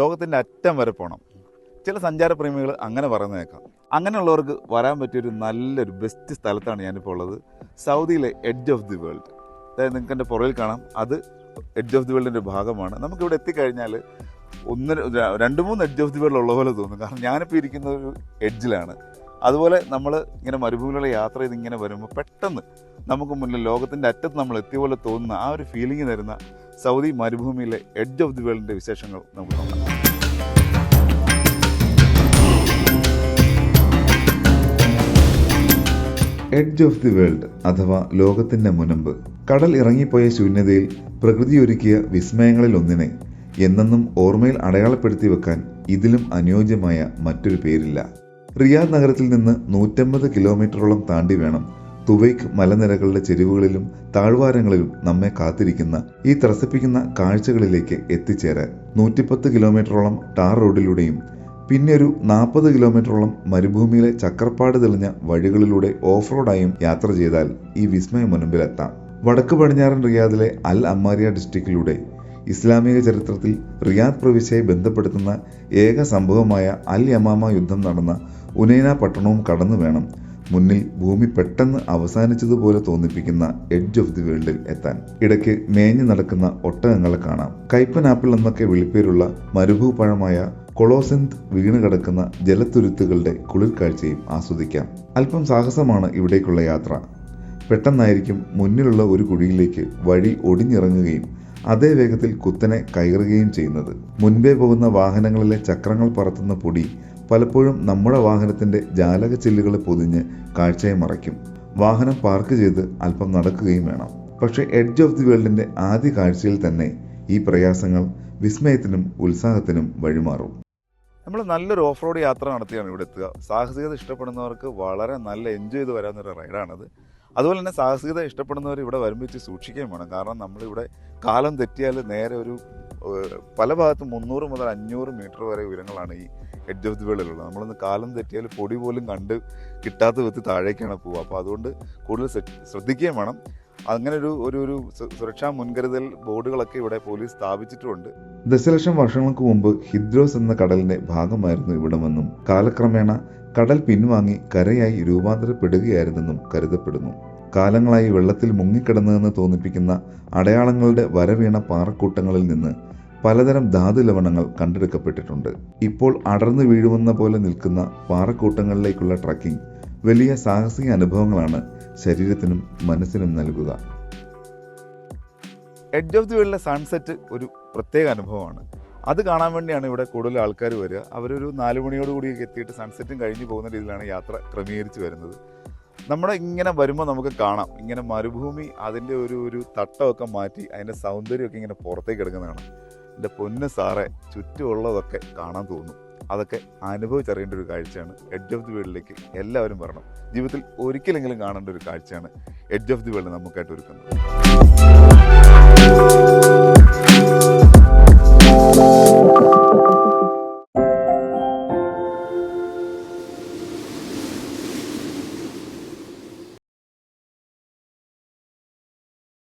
ലോകത്തിന്റെ അറ്റം വരെ പോകണം ചില സഞ്ചാരപ്രേമികൾ അങ്ങനെ പറയുന്നേക്കാം. അങ്ങനെയുള്ളവർക്ക് വരാൻ പറ്റിയൊരു നല്ലൊരു ബെസ്റ്റ് സ്ഥലത്താണ് ഞാനിപ്പോൾ ഉള്ളത്. സൗദിയിലെ എഡ്ജ് ഓഫ് ദി വേൾഡ് അതായത് നിങ്ങൾക്ക് എന്റെ പുറകിൽ കാണാം. അത് എഡ്ജ് ഓഫ് ദി വേൾഡിന്റെ ഭാഗമാണ്. നമുക്കിവിടെ എത്തിക്കഴിഞ്ഞാൽ ഒന്ന് രണ്ട് മൂന്ന് എഡ്ജ് ഓഫ് ദി വേൾഡ് ഉള്ള പോലെ തോന്നും. കാരണം ഞാനിപ്പോൾ ഇരിക്കുന്ന ഒരു എഡ്ജിലാണ് അതുപോലെ നമ്മൾ ഇങ്ങനെ മരുഭൂമിയിലുള്ള യാത്ര ചെയ്ത് ഇങ്ങനെ വരുമ്പോൾ പെട്ടെന്ന് നമുക്ക് മുന്നിൽ ലോകത്തിന്റെ അറ്റത്ത് നമ്മൾ എത്തിയ പോലെ തോന്നുന്ന ആ ഒരു ഫീലിംഗ് തരുന്ന സൗദി മരുഭൂമിയിലെ എഡ്ജ് ഓഫ് ദി വേൾഡിന്റെ വിശേഷങ്ങൾ നമുക്ക് നോക്കാം. എഡ്ജ് ഓഫ് ദി വേൾഡ് അഥവാ ലോകത്തിന്റെ മുനമ്പ്. കടൽ ഇറങ്ങിപ്പോയ ശൂന്യതയിൽ പ്രകൃതി ഒരുക്കിയ വിസ്മയങ്ങളിൽ ഒന്നിനെ എന്നെന്നും ഓർമ്മയിൽ അടയാളപ്പെടുത്തി വെക്കാൻ ഇതിലും അനുയോജ്യമായ മറ്റൊരു പേരില്ല. റിയാദ് നഗരത്തിൽ നിന്ന് നൂറ്റമ്പത് കിലോമീറ്ററോളം താണ്ടി വേണം തുവൈക്ക് മലനിരകളുടെ ചെരിവുകളിലും താഴ്വാരങ്ങളിലും നമ്മെ കാത്തിരിക്കുന്ന ഈ ത്രസിപ്പിക്കുന്ന കാഴ്ചകളിലേക്ക് എത്തിച്ചേരാൻ നൂറ്റിപ്പത്ത് കിലോമീറ്ററോളം ടാർ റോഡിലൂടെയും പിന്നെ ഒരു നാൽപ്പത് കിലോമീറ്ററോളം മരുഭൂമിയിലെ ചക്രപ്പാട് തെളിഞ്ഞ വഴികളിലൂടെ ഓഫ് റോഡായും യാത്ര ചെയ്താൽ ഈ വിസ്മയ മുൻപിലെത്താം. വടക്ക് പടിഞ്ഞാറൻ റിയാദിലെ അൽ അമ്മാരിയ ഡിസ്ട്രിക്റ്റിലൂടെ ഇസ്ലാമിക ചരിത്രത്തിൽ റിയാദ് പ്രവിശ്യയെ ബന്ധപ്പെടുത്തുന്ന ഏക സംഭവമായ അൽ യമാമ യുദ്ധം നടന്ന ഉനൈന പട്ടണവും കടന്നു വേണം മുന്നിൽ ഭൂമി പെട്ടെന്ന് അവസാനിച്ചതുപോലെ തോന്നിപ്പിക്കുന്ന എഡ്ജ് ഓഫ് ദി വേൾഡിൽ എത്താൻ. ഇടയ്ക്ക് മേഞ്ഞു നടക്കുന്ന ഒട്ടകങ്ങളെ കാണാം. കൈപ്പൻ ആപ്പിൾ എന്നൊക്കെ വിളിപ്പേരുള്ള മരുഭൂപഴമായ കൊളോസിന്ത് വീണ് കിടക്കുന്ന ജലത്തുരുത്തുകളുടെ കുളിർ കാഴ്ചയും ആസ്വദിക്കാം. അല്പം സാഹസമാണ് ഇവിടേക്കുള്ള യാത്ര. പെട്ടെന്നായിരിക്കും മുന്നിലുള്ള ഒരു കുഴിയിലേക്ക് വഴി ഒടിഞ്ഞിറങ്ങുകയും അതേ വേഗത്തിൽ കുത്തനെ കയറുകയും ചെയ്യുന്നത്. മുൻപേ പോകുന്ന വാഹനങ്ങളിലെ ചക്രങ്ങൾ പറത്തുന്ന പൊടി പലപ്പോഴും നമ്മുടെ വാഹനത്തിന്റെ ജാലക ചില്ലുകളെ പൊതിഞ്ഞ് കാഴ്ചയെ മറയ്ക്കും. വാഹനം പാർക്ക് ചെയ്ത് അല്പം നടക്കുകയും വേണം. പക്ഷേ എഡ്ജ് ഓഫ് ദി വേൾഡിന്റെ ആദ്യ കാഴ്ചയിൽ തന്നെ ഈ പ്രയാസങ്ങൾ വിസ്മയത്തിനും ഉത്സാഹത്തിനും വഴിമാറും. നമ്മൾ നല്ലൊരു ഓഫ് റോഡ് യാത്ര നടത്തിയാണ് ഇവിടെ എത്തുക. സാഹസികത ഇഷ്ടപ്പെടുന്നവർക്ക് വളരെ നല്ല എൻജോയ് ചെയ്ത് വരാവുന്നൊരു റൈഡാണത്. അതുപോലെ തന്നെ സാഹസികത ഇഷ്ടപ്പെടുന്നവർ ഇവിടെ വരുമ്പോൾ ഇച്ചിരി സൂക്ഷിക്കുകയും വേണം. കാരണം നമ്മളിവിടെ കാലം തെറ്റിയാൽ നേരെ ഒരു പല ഭാഗത്തും മുന്നൂറ് മുതൽ അഞ്ഞൂറ് മീറ്റർ വരെ ഉയരങ്ങളാണ് ഈ എഡ്ജ് ഓഫ് ദി വേൾഡിലുള്ളത് നമ്മളൊന്ന് കാലം തെറ്റിയാൽ പൊടി പോലും കണ്ട് കിട്ടാത്ത വിധത്തിൽ താഴേക്കാണ് പോവുക. അപ്പോൾ അതുകൊണ്ട് കൂടുതൽ ശ്ര- ശ്രദ്ധിക്കുകയും വേണം. അങ്ങനെ ഒരു ഒരു ഒരു സുരക്ഷാ മുൻകരുതൽ ബോർഡുകളൊക്കെ ഇവിടെ പോലീസ് സ്ഥാപിച്ചിട്ടുണ്ട് ദശലക്ഷം വർഷങ്ങൾക്ക് മുമ്പ് ഹിദ്രോസ് എന്ന കടലിന്റെ ഭാഗമായിരുന്നു ഇവിടമെന്നും കാലക്രമേണ കടൽ പിൻവാങ്ങി കരയായി രൂപാന്തരപ്പെടുകയായിരുന്നെന്നും കരുതപ്പെടുന്നു. കാലങ്ങളായി വെള്ളത്തിൽ മുങ്ങിക്കിടന്നതെന്ന് തോന്നിപ്പിക്കുന്ന അടയാളങ്ങളുടെ വരവീണ പാറക്കൂട്ടങ്ങളിൽ നിന്ന് പലതരം ധാതു ലവണങ്ങൾ കണ്ടെടുക്കപ്പെട്ടിട്ടുണ്ട്. ഇപ്പോൾ അടർന്നു വീഴുമെന്ന പോലെ നിൽക്കുന്ന പാറക്കൂട്ടങ്ങളിലേക്കുള്ള ട്രക്കിംഗ് വലിയ സാഹസിക അനുഭവങ്ങളാണ് ശരീരത്തിനും മനസ്സിനും നൽകുക. എഡ്ജ് ഓഫ് ദി വേൾഡിലെ സൺസെറ്റ് ഒരു പ്രത്യേക അനുഭവമാണ്. അത് കാണാൻ വേണ്ടിയാണ് ഇവിടെ കൂടുതൽ ആൾക്കാർ വരിക. അവരൊരു നാല് മണിയോട് എത്തിയിട്ട് സൺസെറ്റും കഴിഞ്ഞ് പോകുന്ന രീതിയിലാണ് യാത്ര ക്രമീകരിച്ച് വരുന്നത്. നമ്മുടെ ഇങ്ങനെ വരുമ്പോൾ നമുക്ക് കാണാം. ഇങ്ങനെ മരുഭൂമി അതിന്റെ ഒരു ഒരു തട്ടമൊക്കെ മാറ്റി അതിന്റെ സൗന്ദര്യമൊക്കെ ഇങ്ങനെ പുറത്തേക്ക് എടുക്കുന്നതാണ്. എന്റെ പൊന്ന് സാറെ ചുറ്റുമുള്ളതൊക്കെ കാണാൻ തോന്നും. അതൊക്കെ അനുഭവിച്ചറിയേണ്ട ഒരു കാഴ്ചയാണ്. എഡ്ജ് ഓഫ് ദി വേൾഡിലേക്ക് എല്ലാവരും വരണം. ജീവിതത്തിൽ ഒരിക്കലെങ്കിലും കാണേണ്ട ഒരു കാഴ്ചയാണ് എഡ്ജ് ഓഫ് ദി വേൾഡ് നമുക്കായിട്ട് ഒരുക്കുന്നത്.